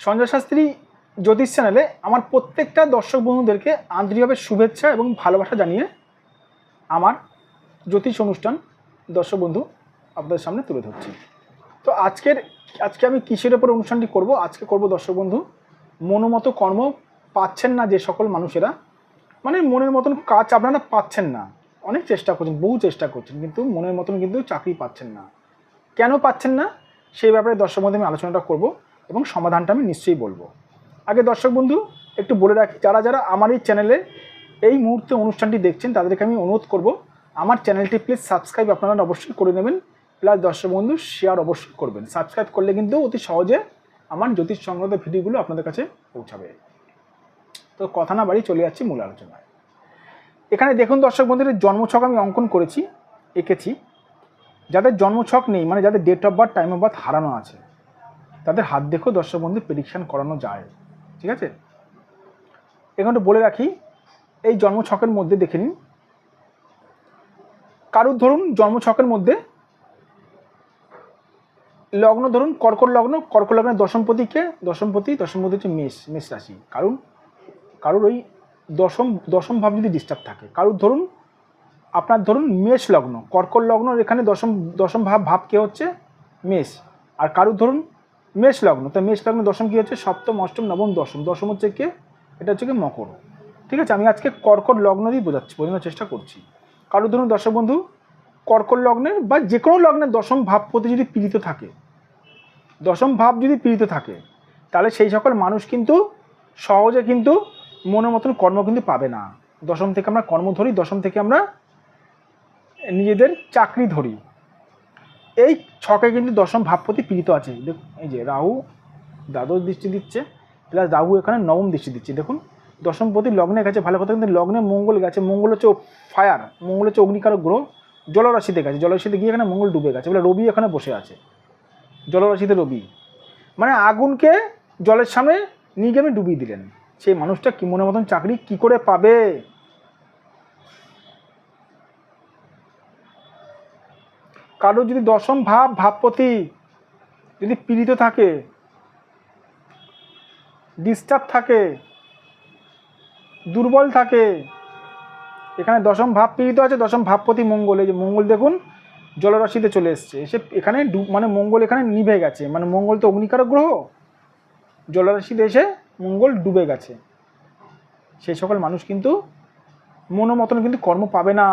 সঞ্জয় শাস্ত্রী জ্যোতিষ চ্যানেলে আমার প্রত্যেকটা দর্শক বন্ধুদেরকে আন্তরিকভাবে শুভেচ্ছা এবং ভালোবাসা জানিয়ে আমার জ্যোতিষ অনুষ্ঠান দর্শক বন্ধু আপনাদের সামনে তুলে ধরছি। তো আজকের, আজকে আমি কিসের ওপর অনুষ্ঠানটি করব? আজকে করব দর্শক বন্ধু, মনোমতো কর্ম পাচ্ছেন না যে সকল মানুষেরা মানে মনের মতন কাজ আপনারা পাচ্ছেন না। অনেক চেষ্টা করছেন, বহু চেষ্টা করছেন, কিন্তু মনের মতন কিন্তু চাকরি পাচ্ছেন না। কেন পাচ্ছেন না? সেই ব্যাপারে দর্শক বন্ধু আমি আলোচনাটা করব। এবং সমাধানটা আমি নিশ্চয়ই বলব। আগে দর্শক বন্ধু, একটু বলে রাখি, যারা যারা আমার এই চ্যানেলে এই মুহূর্তে অনুষ্ঠানটি দেখছেন, তাদেরকে আমি অনুরোধ করব, আমার চ্যানেলটি প্লিজ সাবস্ক্রাইব আপনারা অবশ্যই করে নেবেন, প্লাস দর্শক বন্ধু, শেয়ার অবশ্যই করবেন। সাবস্ক্রাইব করলে কিন্তু অতি সহজে আমার জ্যোতিষ সংক্রান্ত ভিডিওগুলো আপনাদের কাছে পৌঁছাবে। তো কথা না বাড়ি চলে যাচ্ছি মূল আলোচনায়। এখানে দেখুন দর্শক বন্ধুদের, জন্মছক আমি অঙ্কন করেছি, এঁকেছি। যাদের জন্মছক নেই মানে যাদের date of birth time of birth হারানো আছে তাদের হাত দেখেও দর্শক বন্ধু প্রেডিকশান করানো যায়। ঠিক আছে? এখানে বলে রাখি, এই জন্মছকের মধ্যে দেখে নিন। কারুর ধরুন জন্মছকের মধ্যে? লগ্ন ধরুন, কর্কট লগ্ন, কর্কট লগ্নের দশমপতিকে দশমপতি দশমপতি হচ্ছে মেষ মেষ রাশি। কারণ কারুর ওই দশম দশম ভাব যদি ডিস্টার্ব থাকে, কারুর ধরুন, আপনার ধরুন মেষ লগ্ন, কর্কট লগ্ন এখানে দশম দশম ভাব ভাব কে হচ্ছে? মেষ। আর কারুর ধরুন মেষ লগ্ন। তো মেষ লগ্ন দশম কী হচ্ছে? সপ্তম, অষ্টম, নবম, দশম। দশম হচ্ছে কে? এটা হচ্ছে কি মকর। ঠিক আছে? আমি আজকে কর্কট লগ্ন দিয়ে বোঝাচ্ছি, বোঝানোর চেষ্টা করছি। কারোর ধরুন দর্শক বন্ধু, কর্কট লগ্নের বা যে কোনো লগ্নের দশম ভাবপতি যদি পীড়িত থাকে, দশম ভাব যদি পীড়িত থাকে, তাহলে সেই সকল মানুষ কিন্তু সহজে কিন্তু মনের মতন কর্ম কিন্তু পাবে না। দশম থেকে আমরা কর্ম ধরি, দশম থেকে আমরা নিজেদের চাকরি ধরি। এই ছকে কিন্তু দশম ভাবপতি পীড়িত আছে। দেখুন, এই যে রাহু দ্বাদশ দৃষ্টি দিচ্ছে, প্লাস রাহু এখানে নবম দৃষ্টি দিচ্ছে। দেখুন, দশমপতি লগ্নে গেছে, ভালো কথা, কিন্তু লগ্নে মঙ্গল গেছে। মঙ্গল হচ্ছে ফায়ার মঙ্গল হচ্ছে অগ্নিকারক গ্রহ, জলরাশিতে গেছে। জলরাশিতে গিয়ে এখানে মঙ্গল ডুবে গেছে। বলে রবি এখানে বসে আছে। জলরাশিতে রবি। মানে আগুনকে জলের সামনে নিয়ে গিয়ে ডুবিয়ে দিলেন। সেই মানুষটা কি মনের মতন চাকরি কি করে পাবে? কারও যদি দশম ভাব, ভাবপতি যদি পীড়িত থাকে ডিস্টার্ব থাকে, দুর্বল থাকে, এখানে দশম ভাব পীড়িত আছে, দশম ভাবপতি মঙ্গল। এই যে মঙ্গল দেখুন, জলরাশিতে চলে এসছে। এসে এখানে মানে মঙ্গল এখানে নিভে গেছে। মানে মঙ্গল তো অগ্নিকারক গ্রহ, জলরাশিতে এসে মঙ্গল ডুবে গেছে। সেই সকল মানুষ কিন্তু মনো মতন কিন্তু কর্ম পাবে না।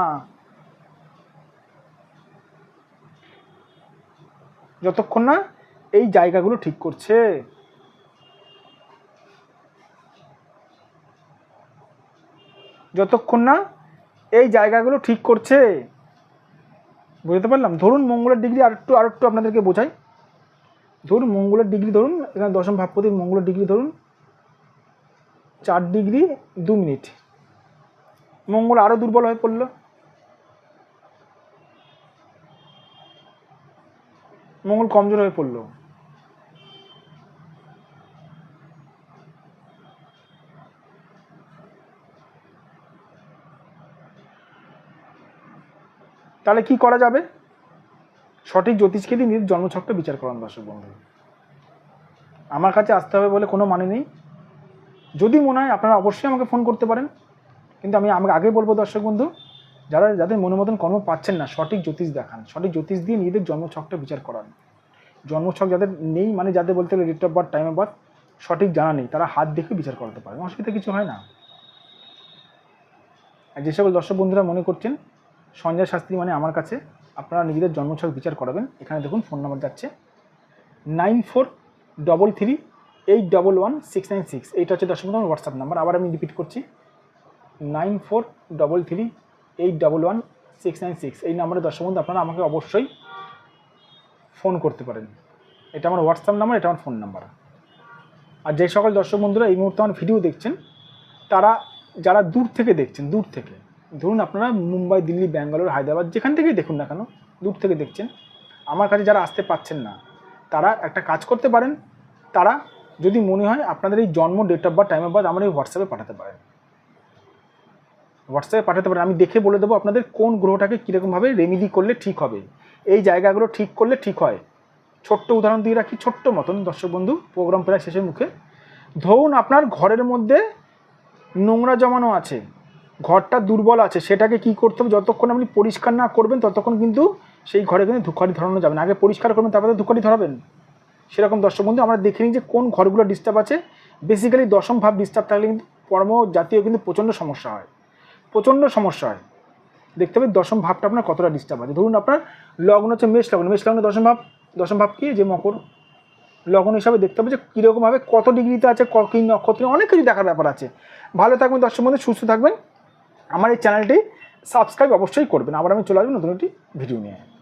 যতক্ষণ না এই জায়গাগুলো ঠিক করছে। যতক্ষণ না এই জায়গাগুলো ঠিক করছে। বুঝতে পারলাম? ধরুন মঙ্গলের ডিগ্রি আর একটু আর একটু আপনাদেরকে বোঝাই। ধরুন মঙ্গলের ডিগ্রি ধরুন, এখানে দশম ভাবপতির মঙ্গলের ডিগ্রি ধরুন, চার ডিগ্রি দু মিনিট। মঙ্গল আরও দুর্বল হয়ে পড়ল। মঙ্গল কমজোর হয়ে পড়ল। তাহলে কি করা যাবে? সঠিক জ্যোতিষকে দিয়ে নিজের জন্মছকটা বিচার করান দর্শক বন্ধু। আমার কাছে আসতে হবে বলে কোনো মানে নেই। যদি মনে হয় আপনারা অবশ্যই আমাকে ফোন করতে পারেন। কিন্তু আমি আমাকে আগে বলব দর্শক বন্ধু যারা যাদের মনের মতন কর্ম পাচ্ছেন না, সঠিক জ্যোতিষ দেখান। সঠিক জ্যোতিষ দিয়ে নিজেদের জন্মছকটা বিচার করান। জন্মছক যাদের নেই মানে যাদের বলতে গেলে date of birth time of birth সঠিক জানা নেই, তারা হাত দেখে বিচার করাতে পারেন অসুবিধা কিছু হয় না। আর যে সকল দর্শক বন্ধুরা মনে করছেন, সঞ্জয় শাস্ত্রী মানে আমার কাছে, আপনারা নিজেদের জন্মছক বিচার করাবেন। এখানে দেখুন ফোন নাম্বার যাচ্ছে। Nine four double three eight double one six nine six. এইটা হচ্ছে দর্শক বন্ধু হোয়াটসঅ্যাপ নাম্বার আবার আমি রিপিট করছি। Nine four double three eight double one six nine six এই নাম্বারে দর্শক বন্ধু আপনারা আমাকে অবশ্যই ফোন করতে পারেন। এটা আমার হোয়াটসঅ্যাপ নাম্বার এটা আমার ফোন নাম্বার আর যে সকল দর্শক বন্ধুরা এই মুহূর্তে আমার ভিডিও দেখছেন, তারা যারা দূর থেকে দেখছেন, দূর থেকে, ধরুন আপনারা মুম্বাই, দিল্লি, ব্যাঙ্গালোর, হায়দ্রাবাদ যেখান থেকেই দেখুন না কেন, দূর থেকে দেখছেন, আমার কাছে যারা আসতে পাচ্ছেন না, তারা একটা কাজ করতে পারেন, তারা যদি মনে হয় আপনাদের এই জন্ম date of birth time of birth আমার এই হোয়াটসঅ্যাপে পাঠাতে পারেন। হোয়াটসঅ্যাপে পাঠাতে পারেন। আমি দেখে বলে দেবো আপনাদের কোন গ্রহটাকে কীরকমভাবে রেমিডি করলে ঠিক হবে। এই জায়গাগুলো ঠিক করলে ঠিক হয়। ছোট্ট উদাহরণ দিয়ে রাখি, ছোট্ট মতন। দর্শক বন্ধু প্রোগ্রাম প্রায় শেষের মুখে। ধরুন আপনার ঘরের মধ্যে নোংরা জমানো আছে। ঘরটা দুর্বল আছে। সেটাকে কি করতে হবে? যতক্ষণ আপনি পরিষ্কার না করবেন, ততক্ষণ কিন্তু সেই ঘরে কিন্তু ধূপকাঠি ধরানো যাবে না। আগে পরিষ্কার করবেন, তারপরে ধূপকাঠি ধরাবেন। সেরকম দর্শক বন্ধু, আমরা দেখে নিই যে কোন ঘরগুলো ডিস্টার্ব আছে। বেসিক্যালি দশম ভাব ডিস্টার্ব থাকলে কিন্তু কর্ম জাতীয় কিন্তু প্রচণ্ড সমস্যা হয়। প্রচণ্ড সমস্যা হয়। দেখতে হবে দশম ভাবটা আপনার কতটা ডিস্টার্ব আছে। ধরুন আপনার লগ্ন হচ্ছে মেষ লগ্ন। মেষ লগ্ন দশম ভাব দশম ভাব কি? যে মকর। লগ্ন হিসাবে দেখতে হবে যে কীরকমভাবে কত ডিগ্রিতে আছে, ক- নক্ষত্র অনেক কিছু দেখার ব্যাপার আছে। ভালো থাকবেন দর্শক বন্ধু, সুস্থ থাকবেন। আমার এই চ্যানেলটি সাবস্ক্রাইব অবশ্যই করবেন। আবার আমি চলে আসব নতুন একটি ভিডিও নিয়ে।